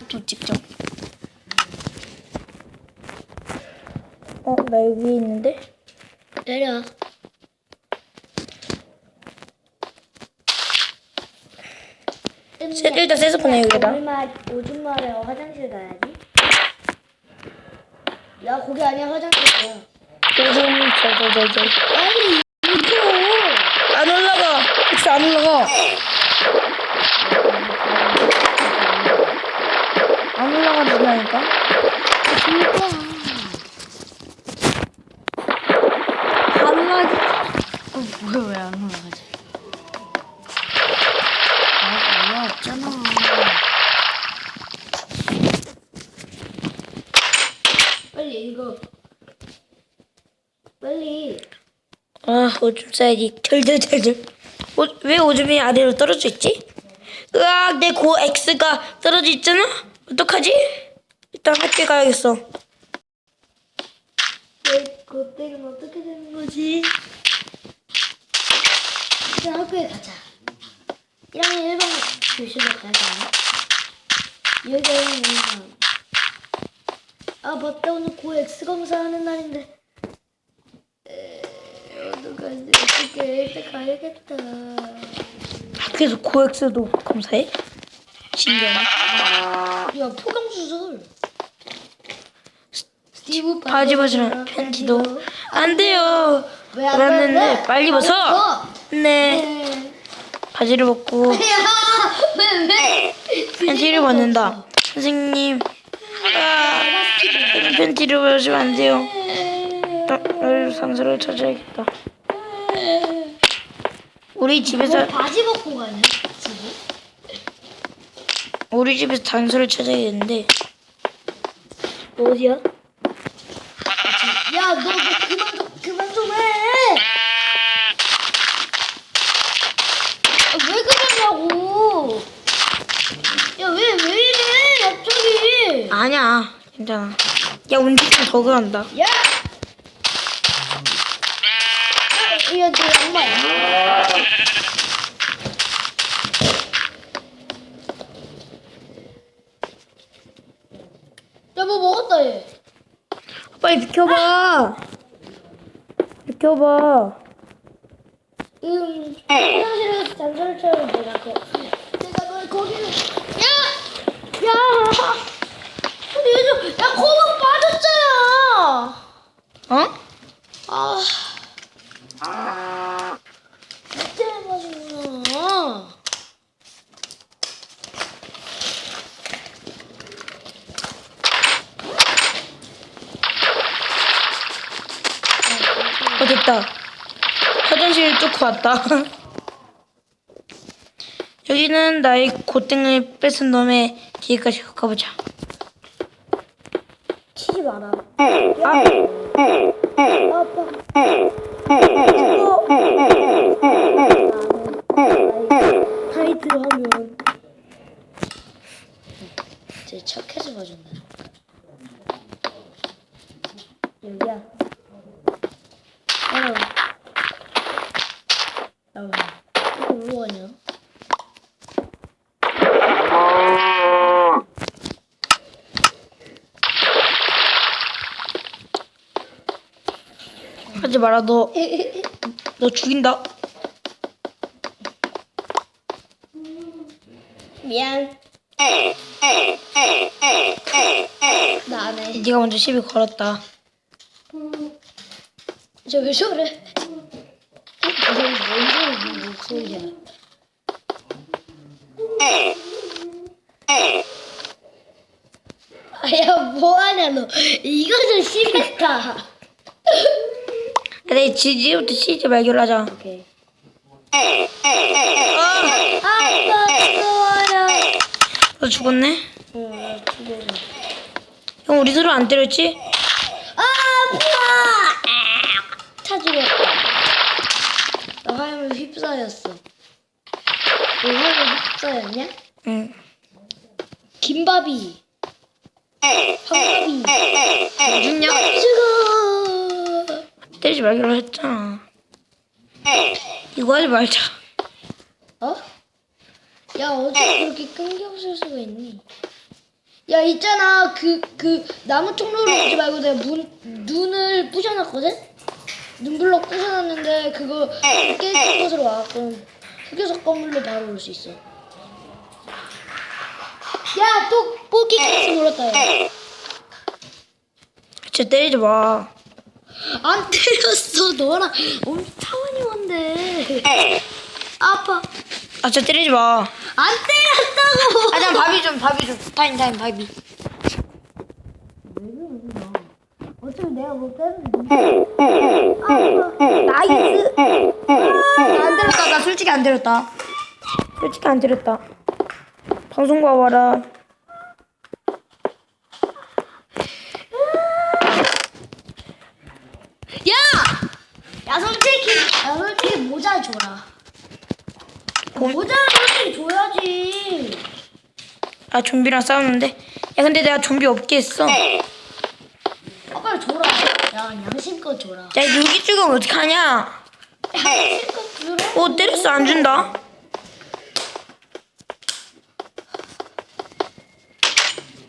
또 직접. 어, 나 여기 있는데? 내려. 세- 일단 세스폰해 여기다. 오줌마 오줌 마래 화장실 가야지. 야 거기 아니야 화장실이야. 요즘 저저저저 빨리 이거. 안 올라가. 혹시 안 올라가? 안 올라가진다니까. 진짜. 안 올라가지. 어 뭐야 왜 안 올라가지? 아 올라왔잖아. 빨리 이거. 빨리. 아 오줌 싸야지. 덜덜덜덜. 오, 왜 오줌이 아래로 떨어져 있지? 으악 내 고 X가 떨어져 있잖아. 어떡하지? 일단 학교 가야겠어. 내 것들은 어떻게 되는 거지? 일단 학교에 가자. 1학년 1반 교실로 가자. 여기가 1학년 1반. 아 맞다 오늘 고 X 검사하는 날인데. 에, 어떡하지 어떡해 일단 가야겠다. 학교에서 고 X도 검사해? 신기하네. 야 포경 수술. 스티브 바지 벗으면 팬티도 안 돼요. 왜안 되는데? 빨리 벗어. 네. 네. 바지를 벗고 야, 왜, 왜? 팬티를 벗는다. 선생님, 아, 팬티를 벗으면 안 돼요. 어, 상사를 찾아야겠다. 우리 집에서 뭐 바지 벗고 가냐? 지금? 우리 집에서 단서를 찾아야겠는데 어디야? 야, 너, 너 그만 좀 그만 좀 해. 아, 왜 그러냐고? 야, 왜 왜 이래? 갑자기? 아니야, 괜찮아. 야, 운동 좀더 그런다. 야! 야, 야, 너 양말. 야, 뭐 먹었다 얘. 빨리 비켜봐. 비켜봐. 음, 화장실에서 잔소리 쳐야 내가 그 내가 널 거기를 야! 야! 근데 요즘 야 코만 빠졌잖아 어? 아 진짜 빠지구나 어, 됐다. 화장실 뚫고 왔다. 여기는 나의 고등을 뺏은 놈의 뒤에까지 가보자. 치지 마라 아, 아빠 타이틀 하면 제 착해서 봐준다 여기야 따라와 따라와 이거 뭐 하냐 하지 마라, 너. 너 죽인다. 미안 나 안 해 네가 먼저 시비 걸었다. 저 왜 저래 이게 뭔 목소리야 야 뭐하냐 너 이거 좀 심했다 내 지지부터 시지 말기로 하자. 오케이 아빠 무서워요 너 죽었네? 응 형, 우리 서로 안 때렸지? 아파 차 죽였다 나 화염을 휩싸였어 너 화염을 휩싸였냐? 응. 김밥이 황밥이 죽냐? 죽어 때리지 말기로 했잖아. 이거 하지 말자. 어? 야 어떻게 그렇게 끈기 없을 수가 있니? 야 있잖아 그 그 나무 통로를 오지 말고 내가 문 눈을 부셔놨거든. 눈블럭 부셔놨는데 그거 깨진 곳으로 와. 그럼 흑요석 건물로 바로 올 수 있어. 야 또 뽑기 캐스 물었다. 야. 진짜 때리지 마. 안 때렸어 너랑 오늘 차원이 온대. 아파. 아, 진짜 때리지 마. 안 때렸다고. 아, 난 바비 좀, 바비 좀. 타임, 타임, 바비. 내가 못 때렸는데. 나이스. 아, 안 때렸다. 나 솔직히 안 때렸다. 솔직히 안 때렸다. 방송 봐봐라. 야! 야 솔직히 야 솔직히 모자 줘라. 봄- 모자를 솔직히 줘야지. 아, 좀비랑 싸우는데. 야, 근데 내가 좀비 없게 했어. 야, 아 빨리 줘라. 야 양심껏 줘라. 여기 죽으면 어떡하냐? 양심껏 주라. 어, 때렸어. 안 준다.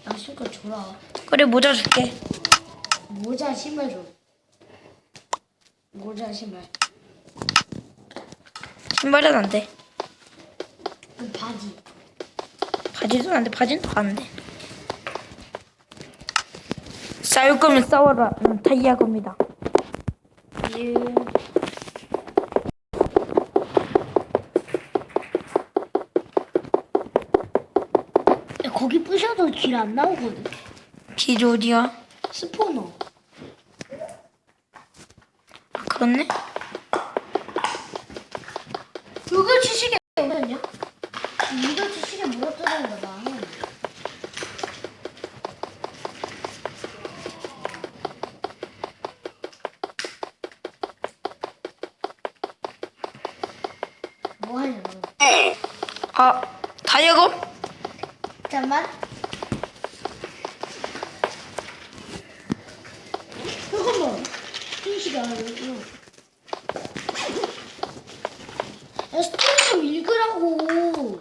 양심껏 줘라. 그래, 모자 줄게. 모자 신발 줘. 모자 신발. 신발은 안 돼. 그 바지. 바지도 안 돼. 바지는 더안 돼. 싸울 거면 싸워라. 난 타이야 겁니다. 예. 야, 거기 부셔도 길 안 나오거든. 길이 어디야? 스포너. 아, 그렇네. 그거 주시게 뭐였냐? 이거 주시게 물어뜯는 거다. 뭐 하냐 너? 아, 다이아검? 잠깐만. 잠깐만. 야, 스토리 좀 읽으라고.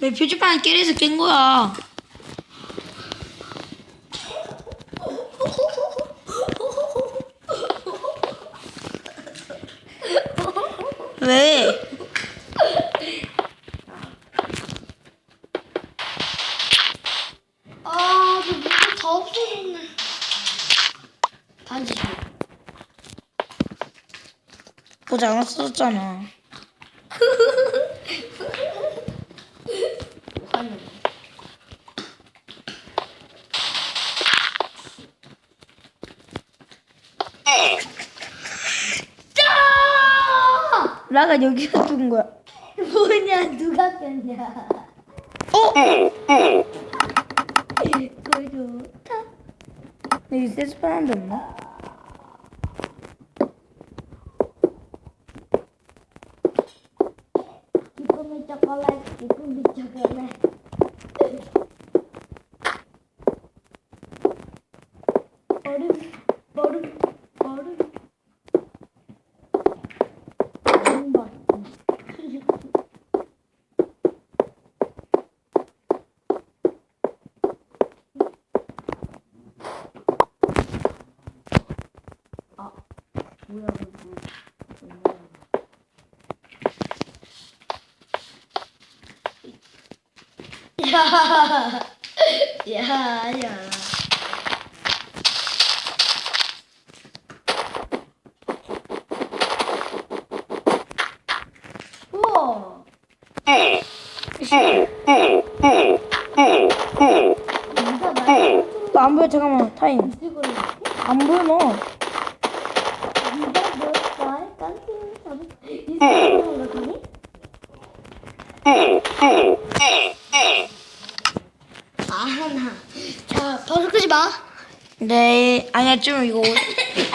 왜 표지판을 깨래서 깬 거야? 왜? 아, 저 물 다 없어졌네. 반지. 모자 안 썼잖아. 짜! 라가 여기서 죽은 거야. 뭐냐, 누가 꼈냐. 어? 여기 세스판 한데 없나? 기쁨의 초콜릿, 기쁨의 초콜릿. 얼음, 얼음, 얼음. 얼음 맛. 아, 뭐야, 이거. 야, 야, 야. 안 보여? 잠깐만. 타임. 안 보여 너. 누가 너날 깐ting 잡은 이 사람을 가니? 아하나. 자, 방송 끄지 마. 네. 아니야 좀 이거